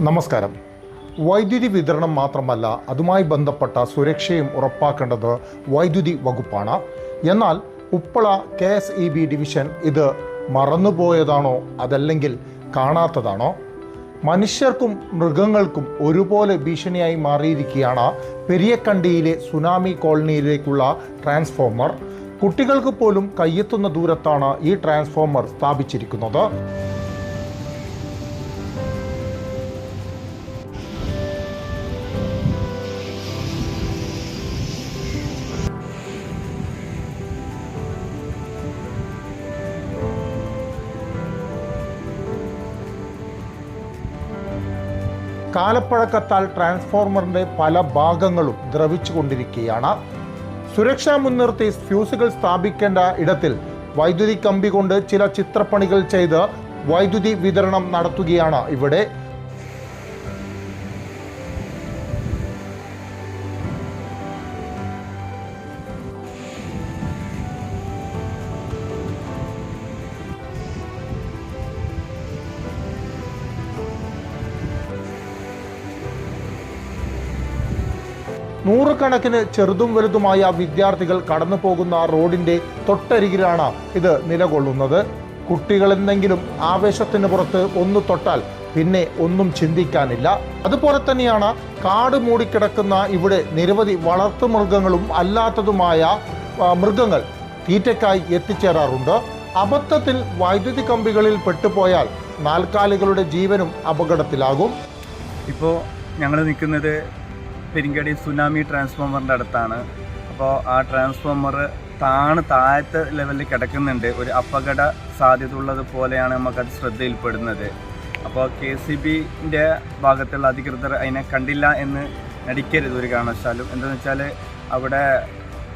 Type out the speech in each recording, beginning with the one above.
നമസ്കാരം. വൈദ്യുതി വിതരണം മാത്രമല്ല അതുമായി ബന്ധപ്പെട്ട സുരക്ഷയും ഉറപ്പാക്കേണ്ടത് വൈദ്യുതി വകുപ്പാണ്. എന്നാൽ Uppala K S E B division ഇത് മറന്നുപോയതാണോ അതല്ലെങ്കിൽ കാണാത്തതാണോ? മനുഷ്യർക്കും മൃഗങ്ങൾക്കും ഒരുപോലെ ഭീഷണിയായി മാറിയിരിക്കുകയാണ് പെരിയക്കണ്ടിയിലെ സുനാമി കോളനിയിലേക്കുള്ള ട്രാൻസ്ഫോമർ. കുട്ടികൾക്ക് പോലും കയ്യെത്തുന്ന ദൂരത്താണ് ഈ ട്രാൻസ്ഫോമർ സ്ഥാപിച്ചിരിക്കുന്നത്. കാലപ്പഴക്കത്താൽ ട്രാൻസ്ഫോർമറിന്റെ പല ഭാഗങ്ങളും ദ്രവിച്ചുകൊണ്ടിരിക്കുകയാണ്. സുരക്ഷാ മുൻനിർത്തി ഫ്യൂസുകൾ സ്ഥാപിക്കേണ്ട ഇടത്തിൽ വൈദ്യുതി കമ്പി കൊണ്ട് ചില ചിത്രപ്പണികൾ ചെയ്ത് വൈദ്യുതി വിതരണം നടത്തുകയാണ് ഇവിടെ. നൂറുകണക്കിന് ചെറുതും വലുതുമായ വിദ്യാർത്ഥികൾ കടന്നു പോകുന്ന റോഡിന്റെ തൊട്ടരികിലാണ് ഇത് നിലകൊള്ളുന്നത്. കുട്ടികൾ എന്തെങ്കിലും ആവേശത്തിന് പുറത്ത് ഒന്ന് തൊട്ടാൽ പിന്നെ ഒന്നും ചിന്തിക്കാനില്ല. അതുപോലെ തന്നെയാണ് കാട് മൂടിക്കിടക്കുന്ന ഇവിടെ നിരവധി വളർത്തുമൃഗങ്ങളും അല്ലാത്തതുമായ മൃഗങ്ങൾ തീറ്റയ്ക്കായി എത്തിച്ചേരാറുണ്ട്. അബദ്ധത്തിൽ വൈദ്യുതി കമ്പികളിൽ പെട്ടുപോയാൽ നാൽക്കാലികളുടെ ജീവനും അപകടത്തിലാകും. ഇപ്പോൾ ഞങ്ങൾ നിൽക്കുന്നത് പെരിങ്കടി സുനാമി ട്രാൻസ്ഫോമറിന്റെ അടുത്താണ്. അപ്പോൾ ആ ട്രാൻസ്ഫോമർ താണ് താഴത്തെ ലെവലിൽ കിടക്കുന്നുണ്ട്. ഒരു അപകട സാധ്യത ഉള്ളത് പോലെയാണ് നമുക്കത് ശ്രദ്ധയിൽപ്പെടുന്നത്. അപ്പോൾ കെ സി ബിന്റെ ഭാഗത്തുള്ള അധികൃതർ അതിനെ കണ്ടില്ല എന്ന് നടിക്കരുത് ഒരു കാരണവശാലും. എന്താണെന്ന് വെച്ചാൽ അവിടെ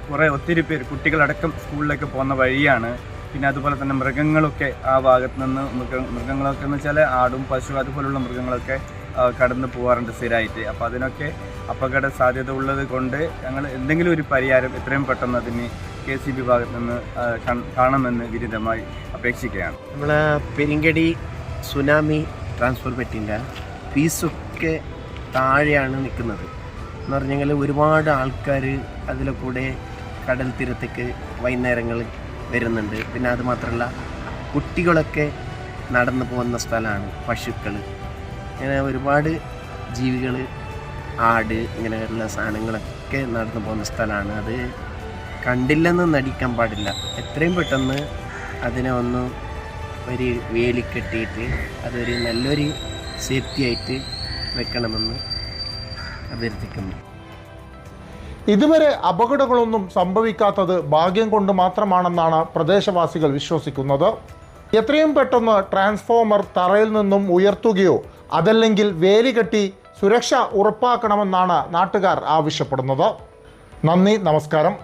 കുറേ ഒത്തിരി പേര് കുട്ടികളടക്കം സ്കൂളിലേക്ക് പോകുന്ന വഴിയാണ്. പിന്നെ അതുപോലെ തന്നെ മൃഗങ്ങളൊക്കെ ആ ഭാഗത്ത് നിന്ന് മൃഗ മൃഗങ്ങളൊക്കെ എന്ന് വെച്ചാൽ ആടും പശു അതുപോലുള്ള മൃഗങ്ങളൊക്കെ കടന്നു പോകാറുണ്ട് സ്ഥിരമായിട്ട് അപ്പോൾ അതിനൊക്കെ അപകട സാധ്യത ഉള്ളത് കൊണ്ട് ഞങ്ങൾ എന്തെങ്കിലും ഒരു പരിഹാരം എത്രയും പെട്ടെന്ന് അതിന് കെ സി ബി ഭാഗത്ത് നിന്ന് ആ, കാണുമെന്ന് വിരുദ്ധമായി അപേക്ഷിക്കുകയാണ്. നമ്മൾ പെരിങ്കടി സുനാമി ട്രാൻസ്ഫോർമേറ്റിന്റെ ഫീസൊക്കെ താഴെയാണ് നിൽക്കുന്നത്. എന്ന് പറഞ്ഞാൽ ഒരുപാട് ആൾക്കാർ അതിലെ കൂടെ കടൽ തീരത്തേക്ക് വൈകുന്നേരങ്ങൾ വരുന്നുണ്ട്. പിന്നെ അതുമാത്രമല്ല കുട്ടികളൊക്കെ നടന്നു പോകുന്ന സ്ഥലമാണ് പശുക്കൾ ഇങ്ങനെ ഒരുപാട് ജീവികൾ ആട് ഇങ്ങനെയുള്ള സാധനങ്ങളൊക്കെ നടന്നു പോകുന്ന സ്ഥലമാണ്. അത് കണ്ടില്ലെന്ന് നടിക്കാൻ പാടില്ല. എത്രയും പെട്ടെന്ന് അതിനെ ഒന്ന് ഒരു വേലി കെട്ടിയിട്ട് അതൊരു നല്ലൊരു സേഫ്റ്റി ആയിട്ട് വെക്കണമെന്ന് അഭ്യർത്ഥിക്കുന്നു. ഇതുവരെ അപകടങ്ങളൊന്നും സംഭവിക്കാത്തത് ഭാഗ്യം കൊണ്ട് മാത്രമാണെന്നാണ് പ്രദേശവാസികൾ വിശ്വസിക്കുന്നത്. എത്രയും പെട്ടെന്ന് ട്രാൻസ്ഫോമർ തറയിൽ നിന്നും ഉയർത്തുകയോ അതല്ലെങ്കിൽ വേലി കെട്ടി സുരക്ഷ ഉറപ്പാക്കണമെന്നാണ് നാട്ടുകാർ ആവശ്യപ്പെടുന്നത്. നന്ദി നമസ്കാരം.